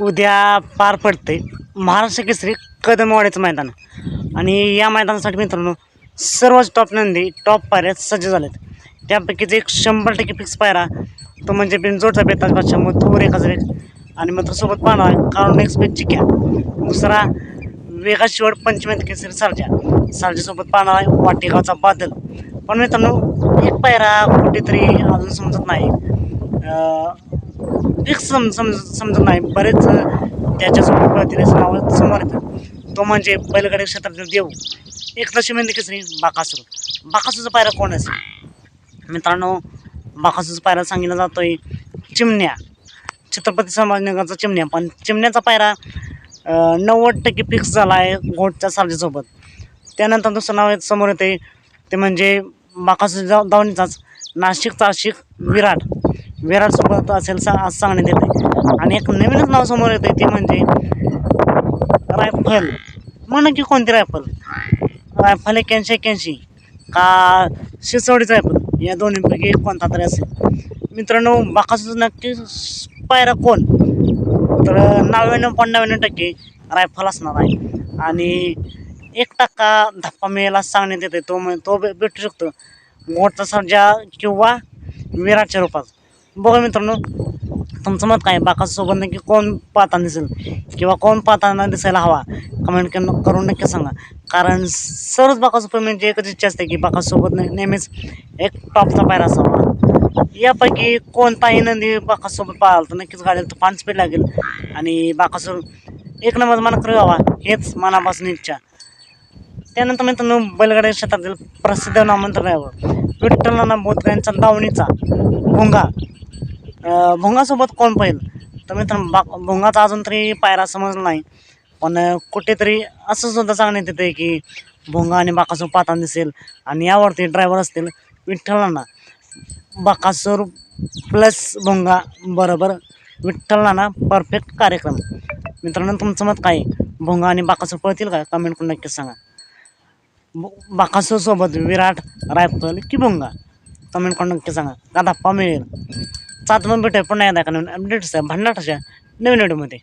उद्या पार पडते महाराष्ट्र केसरी कदमवाड्याचं मैदान. आणि या मैदानासाठी मित्रांनो सर्वच टॉप नंदी टॉप पायऱ्या सज्ज झाल्यात त्यापैकीच एक शंभर टक्के फिक्स पायरा तो म्हणजे बिनजोडचा बेताज बादशाह मथुर एक हजार एक. आणि मित्रसोबत पाहणार कारण एक्सपेक्ट चिक्या दुसरा वेगा शिवड पंचमेंत केसरी सारजा. सारजासोबत पाहणार आहे वाटेगावचा बादल. पण मित्रांनो एक पायरा कुठेतरी अजून समजत नाही. फिक्स सम सम समजत नाही. बरेच त्याच्यासोबत पळतील नाव समोर येतं तो म्हणजे बैलगाडी क्षेत्रातील देव. एक दशमेंद केसरी बाकासूर. बाकासूरचा पायरा कोण असेल? मित्रांनो बाकासूरचा पायरा सांगितला जातोय चिमण्या. छत्रपती संभाजीनगरचा चिमण्या. पण चिमण्याचा पायरा नव्वद टक्के फिक्स झाला आहे घोटच्या सारजेसोबत त्यानंतर दुसरं नाव आहे समोर येते ते म्हणजे बाकासूर जा दावणीचाच नाशिकचा आशिक विराट. विराटसोबत असेल सा असं सांगण्यात येते आणि एक नवीनच नाव समोर येते ते म्हणजे रायफल. म्हणा की कोणती रायफल? रायफल एक्याऐंशी एक्याऐंशी का शिसवडीच रायफल? या दोन्हीपैकी एक कोणता तरी असेल. मित्रांनो बाकासूर नक्की पायरा कोण? तर नव्याण्णव पंच्याण्णव टक्के रायफल असणार आहे. आणि एक टक्का धप्पा मिळेल असं सांगण्यात येते तो तो भेटू शकतो. मोठचा सर्जा किंवा विराटच्या रूपात. बघा मित्रांनो तुमचं मत काय? बाकासोबत नक्की कोण पाहताना दिसेल? किंवा कोण पाहताना दिसायला हवा? कमेंट करून नक्की सांगा. कारण सर्वच बाकासोबत म्हणजे एकच इच्छा असते की बाकासोबत नेहमीच एक टॉपचा पायरा असावा. यापैकी कोणताही नंदी बाकासोबत पाहाल तर नक्कीच गाडीला तर पाच स्पीड लागेल. आणि बाकासूर एक नंबर मना करू व्हावा हेच मनापासून इच्छा. त्यानंतर मित्रांनो बैलगाडी क्षेत्रातील प्रसिद्ध नामांतर ड्रायव्हर विठ्ठल नाना बोतकर यांचा दावणीचा भोंगा. भोंगासोबत कोण पाहिल? तर मित्रांनो बा भोंगाचा अजून तरी पायरा समजला नाही. पण कुठेतरी असं सुद्धा सांगण्यात येते की भोंगा आणि बाकासूर पाहताना दिसेल आणि यावरती ड्रायव्हर असतील विठ्ठल नाना बाकासूर प्लस भोंगा बरोबर विठ्ठल नाना परफेक्ट कार्यक्रम. मित्रांनो तुमचं मत काय? भोंगा आणि बाकासूर पळतील का? कमेंट करून नक्कीच सांगा. बाकासूरसोबत विराट रायफल की भोंगा? कमेंट करून नक्की सांगा. का धप्पा मिळेल? सात मग पुन्हा एकदा का नवीन अपडेट्स आहे नवीन व्हिडिओमध्ये